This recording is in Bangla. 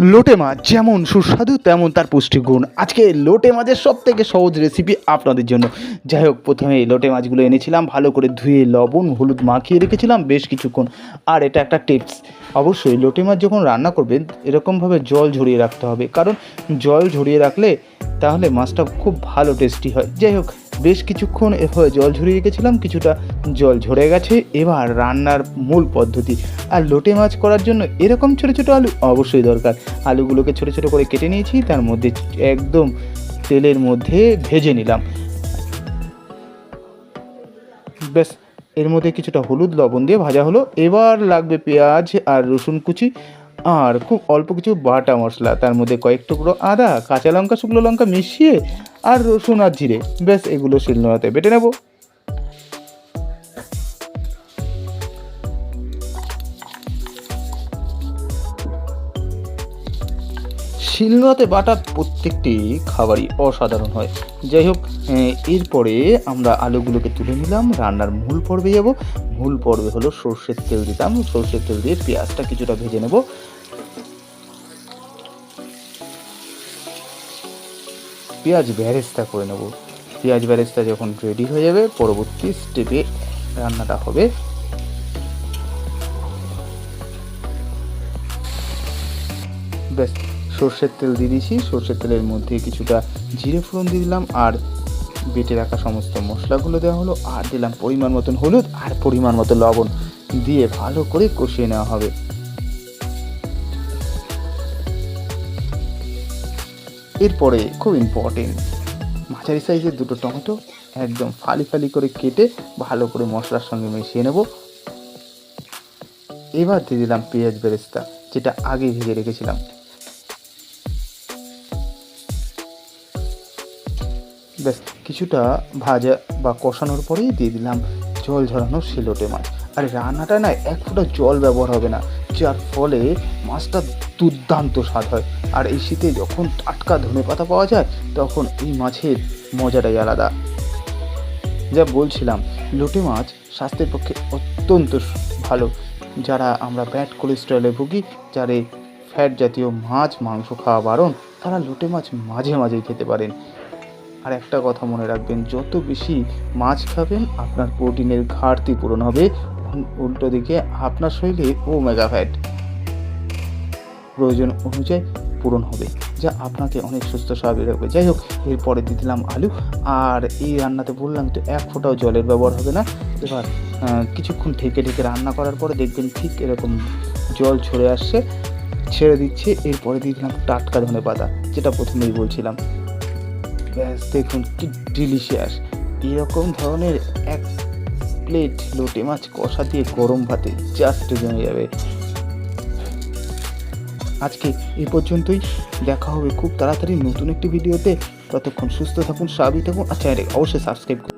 লোটে মাছ যেমন সুস্বাদু, তেমন তার পুষ্টিগুণ আজকে লোটে মাছের সব থেকে সহজ রেসিপি আপনাদের জন্য। যাই হোক, প্রথমে লোটে মাছগুলো এনেছিলাম, ভালো করে ধুয়ে লবণ, হলুদ মাখিয়ে রেখেছিলাম বেশ কিছুক্ষণ। আর এটা একটা টিপস অবশ্যই লোটে মাছ যখন রান্না করবেন, এরকমভাবে জল ঝরিয়ে রাখতে হবে। কারণ জল ঝরিয়ে রাখলে তাহলে মাছটা খুব ভালো টেস্টি হয়। যাই হোক বেশ কিছুক্ষণ এভাবে জল ঝরিয়ে রেখেছিলাম, কিছুটা জল ঝরে গেছে। এবার রান্নার মূল পদ্ধতি, আর লোটে মাছ করার জন্য এরকম ছোটো ছোটো আলু অবশ্যই দরকার। আলুগুলোকে ছোটো ছোটো করে কেটে নিয়েছি, তার মধ্যে একদম তেলের মধ্যে ভেজে নিলাম। ব্যাস, এর মধ্যে কিছুটা হলুদ, লবণ দিয়ে ভাজা হলো। এবার লাগবে পেঁয়াজ আর রসুন কুচি। আর খুব অল্প কিছু বাটা মশলা, তার মধ্যে কয়েক টুকরো আদা, কাঁচা লঙ্কা, শুকনো লঙ্কা মিশিয়ে আর রসুন আর জিরে। ব্যাস, এগুলো শিলনোড়াতে বেটে নেব। শিলনোড়াতে বাটার প্রত্যেকটি খাবারই অসাধারণ হয়। যাই হোক এরপরে আমরা আলুগুলোকে তুলে নিলাম, রান্নার মূল পর্বে যাব। মূল পর্বে হলো সর্ষের তেল দিতাম, সর্ষের তেল দিয়ে পেঁয়াজটা কিছুটা ভেজে নেব। পেঁয়াজ ব্যারেস্তা করে নেব। পেঁয়াজ ব্যারেস্তা যখন রেডি হয়ে যাবে, পরবর্তী স্টেপে রান্নাটা হবে। ব্যাস সর্ষের তেল দিয়ে দিয়েছি। সর্ষের তেলের মধ্যে কিছুটা জিরে ফোড়ন দিয়ে দিলাম আর বেটে রাখা সমস্ত মশলাগুলো দেওয়া হলো। আর দিলাম পরিমাণ মতন হলুদ আর পরিমাণ মতো লবণ দিয়ে ভালো করে কষিয়ে নেওয়া হবে। এরপরে খুব ইম্পর্টেন্ট মাঝারি সাইজের দুটো টমেটো একদম ফালি ফালি করে কেটে ভালো করে মশলার সঙ্গে মিশিয়ে নেব। এবার দিয়ে দিলাম পেঁয়াজ বেরেস্তা, যেটা আগে ভেজে রেখেছিলাম। ব্যাস কিছুটা ভাজা বা কষানোর পরেই দিয়ে দিলাম জল ঝরানো শিলোটে মাছ। আর রান্নাটা না এক ফোঁটা জল ব্যবহার হবে না, যার ফলে মাছটা দুর্দান্ত স্বাদ হয়। আর এই শীতে যখন টাটকা ধনে পাতা পাওয়া যায়, তখন এই মাছের মজাটাই আলাদা। যা বলছিলাম, লোটে মাছ স্বাস্থ্যের পক্ষে অত্যন্ত ভালো। যারা আমরা ব্যাড কোলেস্ট্রলে ভুগি যারা ফ্যাট জাতীয় মাছ, মাংস খাওয়া বারণ, তারা লোটে মাছ মাঝে মাঝেই খেতে পারেন। আর একটা কথা মনে রাখবেন, যত বেশি মাছ খাবেন, আপনার প্রোটিনের ঘাটতি পূরণ হবে। উল্টো দিকে আপনার শরীরে ও ফ্যাট প্রয়োজন অনুযায়ী পূরণ হবে, যা আপনাকে অনেক সুস্থ স্বাভাবিক রাখবে। যাই হোক, এরপরে দিয়ে দিলাম আলু। আর এই রান্নাতে বললাম তো, এক ফোঁটাও জলের ব্যবহার হবে না। এবার কিছুক্ষণ ঢেকে ঢেকে রান্না করার পরে দেখবেন ঠিক এরকম জল ছড়ে আসছে। ছেড়ে দিচ্ছে। এরপরে দিয়ে দিলাম টাটকা ধনে পাতা যেটা প্রথমেই বলছিলাম। ব্যাস, দেখুন কি ডিলিশিয়াস এরকম ধরনের এক প্লেট লোটে মাছ কষা দিয়ে গরম ভাতে জাস্ট জমে যাবে। আজকে এ পর্যন্তই, দেখা হবে খুব তাড়াতাড়ি নতুন একটি ভিডিওতে ততক্ষণ সুস্থ থাকুন, স্বাভাবিক থাকুন, আর চ্যানেলে অবশ্যই সাবস্ক্রাইব করুন।